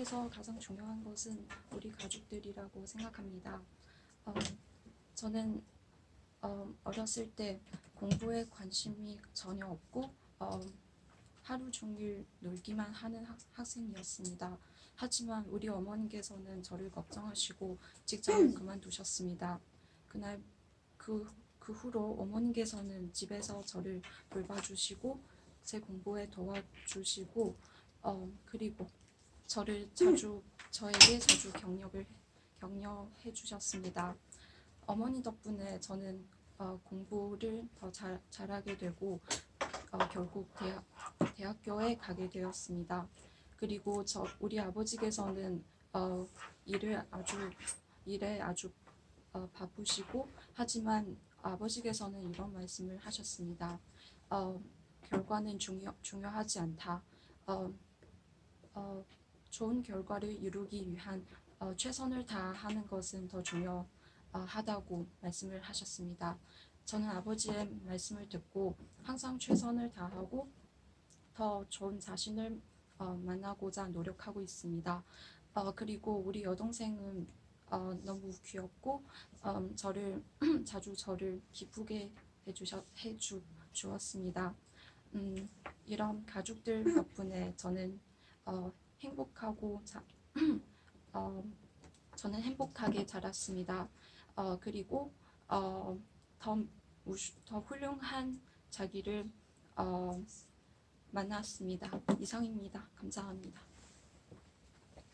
그래서 가장 중요한 것은 우리 가족들이라고 생각합니다. 어, 저는 어, 어렸을 때 공부에 관심이 전혀 없고 어, 하루 종일 놀기만 하는 학, 학생이었습니다. 하지만 우리 어머니께서는 저를 걱정하시고 직장을 그만두셨습니다. 그날 그, 그 후로 어머니께서는 집에서 저를 돌봐주시고 제 공부에 도와주시고 어, 그리고 저를 자주 저에게 자주 격려를 격려해 주셨습니다. 어머니 덕분에 저는 어, 공부를 더 잘, 잘하게 되고 어, 결국 대학, 대학교에 가게 되었습니다. 그리고 저 우리 아버지께서는 어, 일을 아주 일에 아주 어, 바쁘시고 하지만 아버지께서는 이런 말씀을 하셨습니다. 어, 결과는 중요 중요하지 않다. 어, 어, 좋은 결과를 이루기 위한 어, 최선을 다하는 것은 더 중요하다고 말씀을 하셨습니다. 저는 아버지의 말씀을 듣고 항상 최선을 다하고 더 좋은 자신을 어, 만나고자 노력하고 있습니다. 어, 그리고 우리 여동생은 어, 너무 귀엽고 음, 저를 자주 저를 기쁘게 해주셨 해주 주었습니다. 음, 이런 가족들 덕분에 저는 어, 행복하고 자, 어, 저는 행복하게 자랐습니다. 어, 그리고 어, 더, 우수- 더 훌륭한 자기를 어, 만났습니다. 이상입니다. 감사합니다.